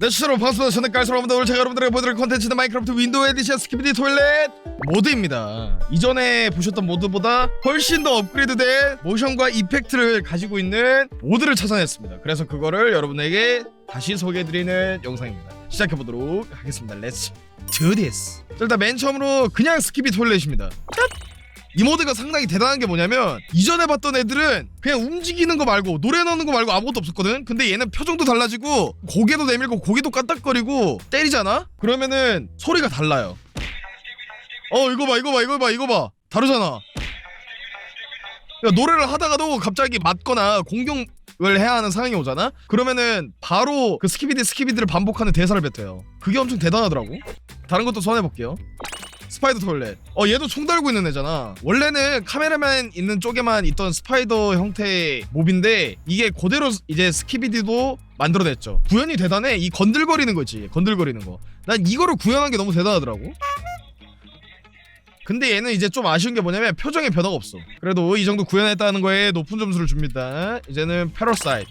네, 여러분 반갑습니다. 저는 깔스러운데 오늘 제가 여러분들에게 보여드릴 컨텐츠는 마인크래프트 윈도우 에디션 스키비디 토일렛 모드입니다. 이전에 보셨던 모드보다 훨씬 더 업그레이드된 모션과 이펙트를 가지고 있는 모드를 찾아냈습니다. 그래서 그거를 여러분에게 다시 소개해드리는 영상입니다. 시작해보도록 하겠습니다. Let's do this. 자, 일단 맨 처음으로 그냥 스키비 토일렛입니다. 짠! 이 모드가 상당히 대단한 게 뭐냐면 이전에 봤던 애들은 그냥 움직이는 거 말고 노래 넣는 거 말고 아무것도 없었거든. 근데 얘는 표정도 달라지고 고개도 내밀고 고개도 까딱거리고 때리잖아? 그러면은 소리가 달라요. 어 이거 봐 이거 봐 이거 봐 이거 봐. 다르잖아. 야, 노래를 하다가도 갑자기 맞거나 공격 을 해야 하는 상황이 오잖아? 그러면은 바로 그 스키비디 스키비디를 반복하는 대사를 뱉어요. 그게 엄청 대단하더라고. 다른 것도 소환해볼게요 스파이더 토일렛. 어 얘도 총 달고 있는 애잖아. 원래는 카메라맨 있는 쪽에만 있던 스파이더 형태의 몹인데 이게 그대로 이제 스키비디도 만들어냈죠. 구현이 대단해. 이 건들거리는 거지. 건들거리는 거. 난 이거를 구현한 게 너무 대단하더라고. 근데 얘는 이제 좀 아쉬운 게 뭐냐면 표정에 변화가 없어. 그래도 이 정도 구현했다는 거에 높은 점수를 줍니다. 이제는 패러사이트.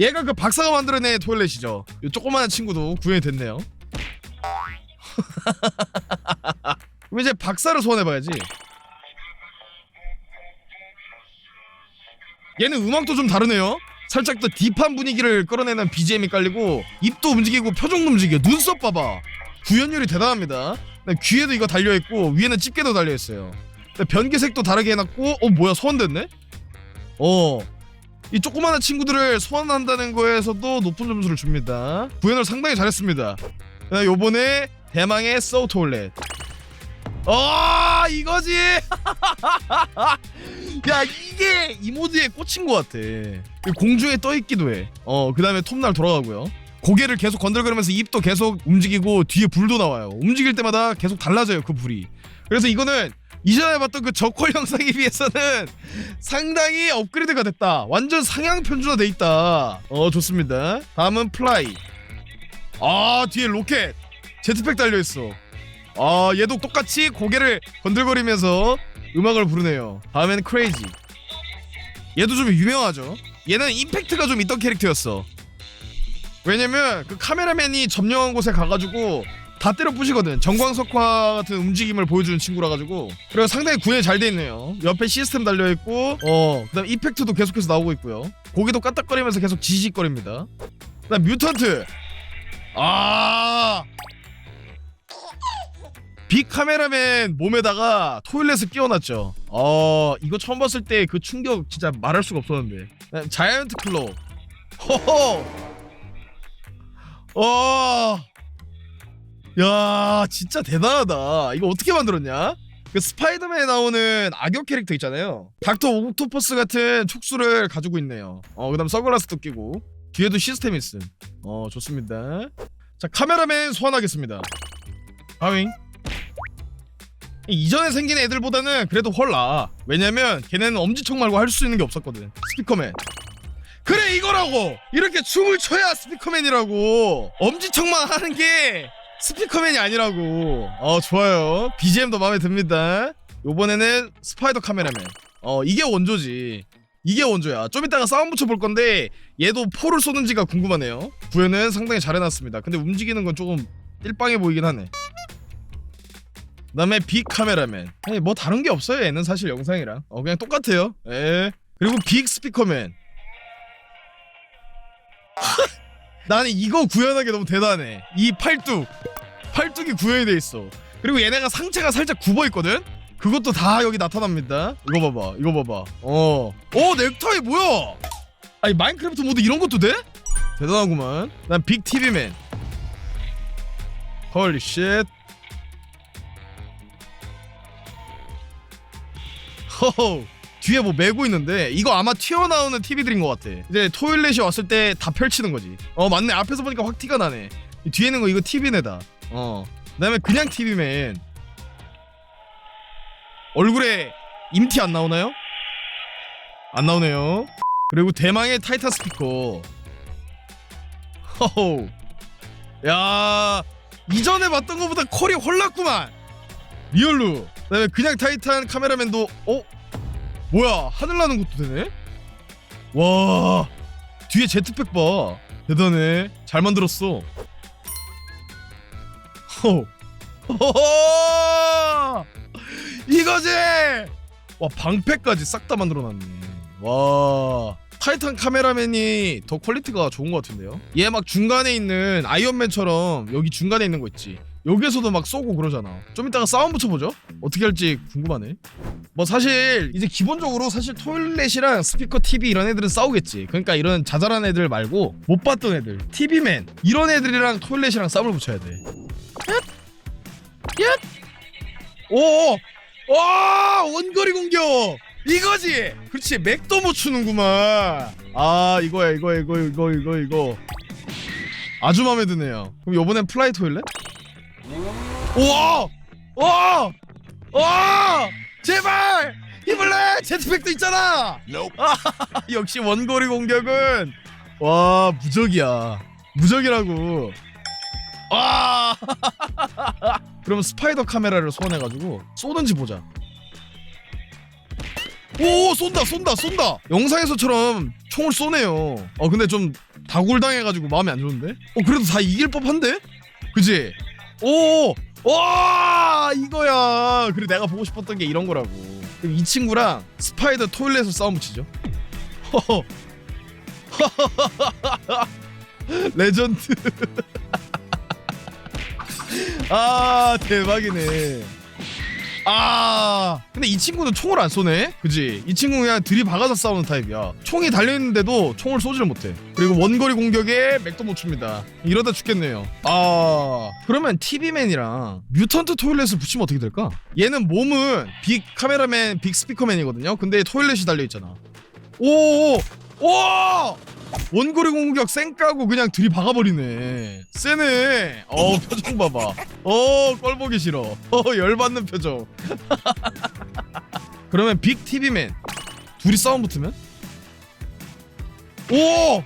얘가 그 박사가 만들어낸 토일렛이죠. 이 조그마한 친구도 구현이 됐네요. 그럼 이제 박사를 소환해봐야지. 얘는 음악도 좀 다르네요. 살짝 더 딥한 분위기를 끌어내는 BGM이 깔리고 입도 움직이고 표정도 움직여. 눈썹 봐봐. 구현율이 대단합니다. 네, 귀에도 이거 달려있고 위에는 집게도 달려있어요. 네, 변기색도 다르게 해놨고 어 뭐야 소환됐네? 어. 이 조그마한 친구들을 소환한다는 거에서도 높은 점수를 줍니다. 구현을 상당히 잘했습니다. 네, 요번에 대망의 소토울렛. 어 이거지. 야 이게 이 모드에 꽂힌 것 같아. 공중에 떠 있기도 해. 어 그 다음에 톱날 돌아가고요. 고개를 계속 건들거리면서 입도 계속 움직이고 뒤에 불도 나와요. 움직일 때마다 계속 달라져요 그 불이. 그래서 이거는 이전에 봤던 그 저퀄 영상에 비해서는 상당히 업그레이드가 됐다. 완전 상향 편준화 돼 있다. 어 좋습니다. 다음은 플라이. 아 뒤에 로켓. 제트팩 달려 있어. 아 얘도 똑같이 고개를 건들거리면서 음악을 부르네요. 다음엔 크레이지. 얘도 좀 유명하죠. 얘는 임팩트가 좀 있던 캐릭터였어. 왜냐면 그 카메라맨이 점령한 곳에 가가지고 다 때려 부시거든. 정광석화 같은 움직임을 보여주는 친구라 가지고 그래서 상당히 구현이 잘돼 있네요. 옆에 시스템 달려 있고 어 그다음 이펙트도 계속해서 나오고 있고요. 고개도 까딱거리면서 계속 지직거립니다. 그다음 뮤턴트. 아. 빅 카메라맨 몸에다가 토일렛을 끼워놨죠. 어 이거 처음 봤을 때 그 충격 진짜 말할 수가 없었는데. 그다음 자이언트 클로. 호호. 어. 야 진짜 대단하다. 이거 어떻게 만들었냐? 그 스파이더맨에 나오는 악역 캐릭터 있잖아요. 닥터 옥토퍼스 같은 촉수를 가지고 있네요. 어 그다음 선글라스도 끼고 뒤에도 시스템이 있음. 어 좋습니다. 자 카메라맨 소환하겠습니다. 하윙. 이전에 생긴 애들보다는 그래도 헐 나아. 왜냐면 걔네는 엄지척 말고 할 수 있는 게 없었거든. 스피커맨. 그래 이거라고. 이렇게 춤을 춰야 스피커맨이라고. 엄지척만 하는 게 스피커맨이 아니라고. 어 좋아요. BGM도 마음에 듭니다. 요번에는 스파이더 카메라맨. 어 이게 원조지. 이게 원조야. 좀 이따가 싸움 붙여볼 건데 얘도 포를 쏘는지가 궁금하네요. 구현은 상당히 잘 해놨습니다. 근데 움직이는 건 조금 일방해 보이긴 하네. 그다음에 빅 카메라맨. 아니 뭐 다른 게 없어요. 얘는 사실 영상이랑. 어 그냥 똑같아요. 예. 그리고 빅 스피커맨. 나는 이거 구현하기 너무 대단해. 이 팔뚝. 팔뚝이 구현이 돼 있어. 그리고 얘네가 상체가 살짝 굽어 있거든. 그것도 다 여기 나타납니다. 이거 봐봐. 이거 봐봐. 어. 어 넥타이 뭐야? 아니 마인크래프트 모드 이런 것도 돼? 대단하구만. 난 빅 TV맨. 헐리 쉣. 허허 뒤에 뭐 메고 있는데 이거 아마 튀어나오는 TV들인 것 같아. 이제 토일렛이 왔을 때 다 펼치는 거지. 어 맞네. 앞에서 보니까 확 티가 나네. 이 뒤에 있는 거 이거 TV네다. 어. 그다음에 그냥 TV맨. 얼굴에 임티 안 나오나요? 안 나오네요. 그리고 대망의 타이탄 스피커. 허호 야 이전에 봤던 것보다 컬이 헐났구만. 리얼로 그다음에 그냥 타이탄 카메라맨도 어? 뭐야 하늘 나는 것도 되네? 와 뒤에 제트팩 봐. 대단해. 잘 만들었어. 호. 이거지! 와 방패까지 싹 다 만들어놨네. 와 타이탄 카메라맨이 더 퀄리티가 좋은 것 같은데요? 얘 막 중간에 있는 아이언맨처럼 여기 중간에 있는 거 있지 여기에서도 막 쏘고 그러잖아. 좀 이따가 싸움 붙여보죠. 어떻게 할지 궁금하네. 뭐 사실 이제 기본적으로 사실 토일렛이랑 스피커 TV 이런 애들은 싸우겠지. 그러니까 이런 자잘한 애들 말고 못 봤던 애들 TV맨 이런 애들이랑 토일렛이랑 싸움을 붙여야 돼. 얏! 오! 와 원거리 공격! 이거지! 그렇지 맥도 못 추는구만. 아 이거야 이거 이거 이거 이거 이거. 아주 마음에 드네요. 그럼 요번엔 플라이 토일렛 우와! 와! 와! 제발! 힘을 내! 제트팩도 있잖아! 아, 역시 원거리 공격은 와 무적이야. 무적이라고. 와! 그럼 스파이더 카메라를 소환해가지고 쏘는지 보자. 오 쏜다 쏜다 쏜다! 영상에서처럼 총을 쏘네요. 어 근데 좀 다굴당해가지고 마음이 안 좋은데? 어 그래도 다 이길 법한데? 그지? 오 와 이거야. 그래 내가 보고 싶었던 게 이런 거라고. 이 친구랑 스파이더 토일렛을 싸움 붙이죠. 레전드. 아 대박이네 아. 근데 이 친구는 총을 안 쏘네? 그지? 이 친구 그냥 들이박아서 싸우는 타입이야. 총이 달려있는데도 총을 쏘지를 못해. 그리고 원거리 공격에 맥도 못 춥니다. 이러다 죽겠네요. 아. 그러면 TV맨이랑 뮤턴트 토일렛을 붙이면 어떻게 될까? 얘는 몸은 빅 카메라맨 빅 스피커맨이거든요? 근데 토일렛이 달려있잖아. 오오 오! 원거리 공격 쌩 까고 그냥 들이박아버리네. 세네. 어 표정 봐봐. 어 꼴보기 싫어. 어 열받는 표정. 그러면 빅 TV맨. 둘이 싸움 붙으면? 오!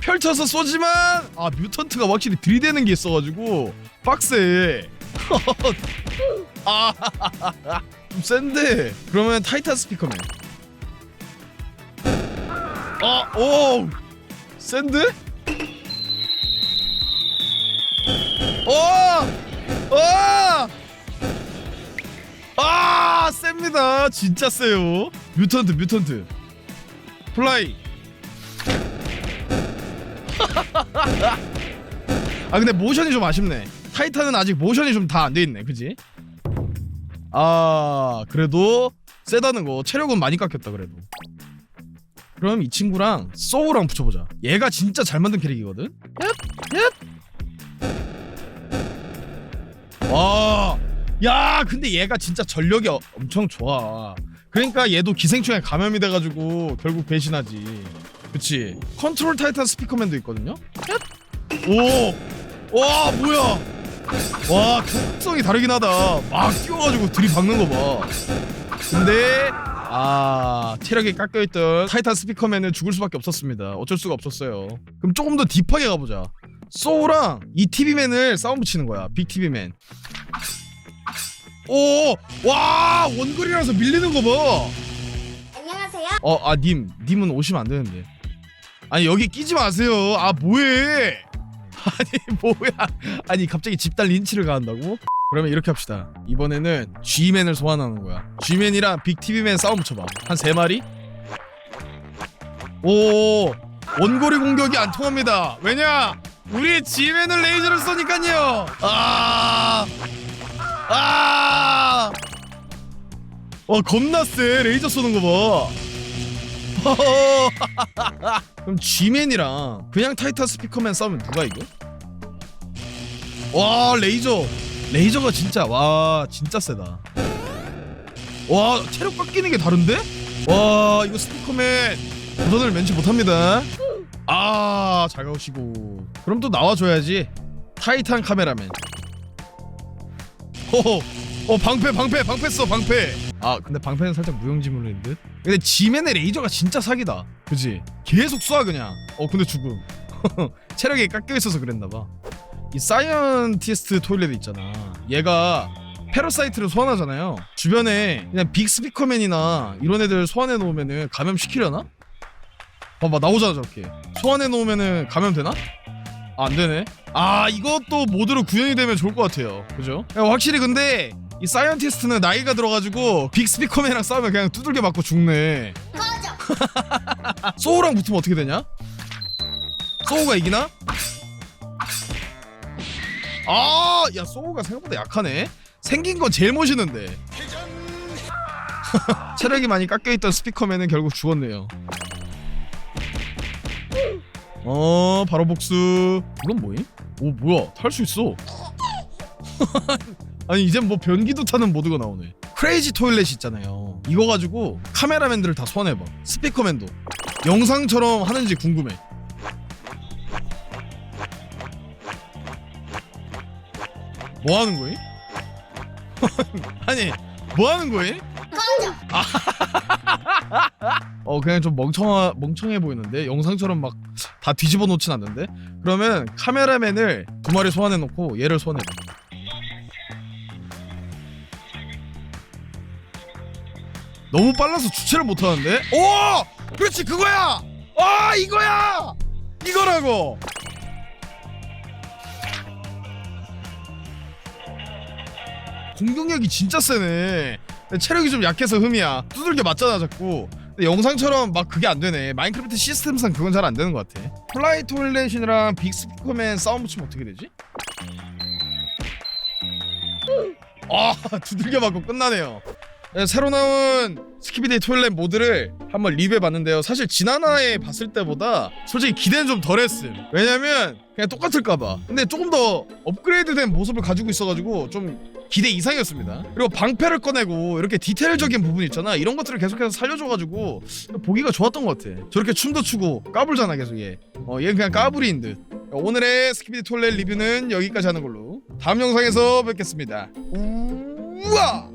펼쳐서 쏘지만! 아 뮤턴트가 확실히 들이대는 게 있어가지고 빡세. 아 좀 센데. 그러면 타이탄 스피커맨. 아오 센데? 오! 오! 아, 셉니다. 진짜 세요. 뮤턴트, 뮤턴트. 플라이. 아, 근데 모션이 좀 아쉽네. 타이탄은 아직 모션이 좀 다 안 돼 있네. 그지? 아, 그래도 세다는 거. 체력은 많이 깎였다 그래도. 그럼 이 친구랑 소우랑 붙여보자. 얘가 진짜 잘 만든 캐릭이거든. 와, 야, 근데 얘가 진짜 전력이 어- 엄청 좋아. 그러니까 얘도 기생충에 감염이 돼가지고 결국 배신하지. 그치? 컨트롤 타이탄 스피커맨도 있거든요. 얏. 오, 와, 뭐야? 와, 특성이 다르긴 하다. 막 뛰어가지고 들이박는 거 봐. 근데 아 체력이 깎여있던 타이탄 스피커맨은 죽을 수밖에 없었습니다 어쩔 수가 없었어요 그럼 조금 더 딥하게 가보자 소우랑 이 TV맨을 싸움 붙이는 거야 빅 TV맨 오와 원거리라서 밀리는 거봐 안녕하세요. 어, 아, 님, 님은 오시면 안 되는데. 아니, 여기 끼지 마세요. 아, 뭐해? 아니, 뭐야? 아니, 갑자기 집단 린치를 가한다고? 그러면 이렇게 합시다. 이번에는 G맨을 소환하는 거야. G맨이랑 빅 TV맨 싸움 붙여봐. 한 세 마리? 오, 원거리 공격이 안 통합니다. 왜냐? 우리 G맨은 레이저를 쏘니까요. 아, 아. 와 겁나 세 레이저 쏘는 거 봐. 그럼 G맨이랑 그냥 타이탄 스피커맨 싸우면 누가 이겨? 와 레이저 레이저가 진짜 와 진짜 세다. 와 체력 깎이는 게 다른데? 와 이거 스피커맨 도전을 면치 못합니다. 아 잘 가오시고. 그럼 또 나와줘야지. 타이탄 카메라맨. 호호. 어 방패 방패 방패 써 방패. 아 근데 방패는 살짝 무용지물인 듯? 근데 지맨의 레이저가 진짜 사기다. 그지? 계속 쏴 그냥. 어 근데 죽음. 체력이 깎여 있어서 그랬나봐 이 사이언티스트 토일렛 있잖아 얘가 패러사이트를 소환하잖아요 주변에 그냥 빅 스피커맨이나 이런 애들 소환해 놓으면은 감염 시키려나? 봐봐 나오잖아 저렇게 소환해 놓으면은 감염되나? 아, 안 되네. 아 이것도 모드로 구현이 되면 좋을 것 같아요. 그죠? 야, 확실히 근데 이 사이언티스트는 나이가 들어가지고 빅 스피커맨이랑 싸우면 그냥 두들겨 맞고 죽네. 소우랑 붙으면 어떻게 되냐? 소우가 이기나? 아, 야 소우가 생각보다 약하네. 생긴 건 제일 멋있는데. 체력이 많이 깎여있던 스피커맨은 결국 죽었네요. 어 바로 복수 이건 뭐임? 오 뭐야 탈 수 있어 아니 이젠 뭐 변기도 타는 모드가 나오네 크레이지 토일렛 있잖아요 이거 가지고 카메라맨들을 다 소환해봐 스피커맨도 영상처럼 하는지 궁금해 뭐 하는 거임? 아니 뭐 하는 거임? 어 그냥 좀 멍청하 멍청해 보이는데? 영상처럼 막 다 뒤집어 놓진 않는데? 그러면 카메라맨을 두 마리 소환해 놓고 얘를 소환해. 봐 너무 빨라서 주체를 못 하는데? 오! 그렇지 그거야! 아 이거야! 이거라고 공격력이 진짜 세네. 체력이 좀 약해서 흠이야. 두들겨 맞잖아 자꾸. 영상처럼 막 그게 안 되네. 마인크래프트 시스템상 그건 잘 안 되는 것 같아. 플라이 토일렛이랑 빅스피커맨 싸움 붙이면 어떻게 되지? 아 두들겨 맞고 끝나네요. 네, 새로 나온 스키비데이 토일렛 모드를 한번 리뷰해봤는데요. 사실 지난화에 봤을 때보다 솔직히 기대는 좀 덜했음. 왜냐면 그냥 똑같을까봐. 근데 조금 더 업그레이드된 모습을 가지고 있어가지고 좀 기대 이상이었습니다. 그리고 방패를 꺼내고 이렇게 디테일적인 부분 있잖아. 이런 것들을 계속해서 살려줘가지고 보기가 좋았던 것 같아. 저렇게 춤도 추고 까불잖아 계속 얘. 어, 얘는 그냥 까불이인 듯. 오늘의 스키비디 톨렛 리뷰는 여기까지 하는 걸로. 다음 영상에서 뵙겠습니다. 우와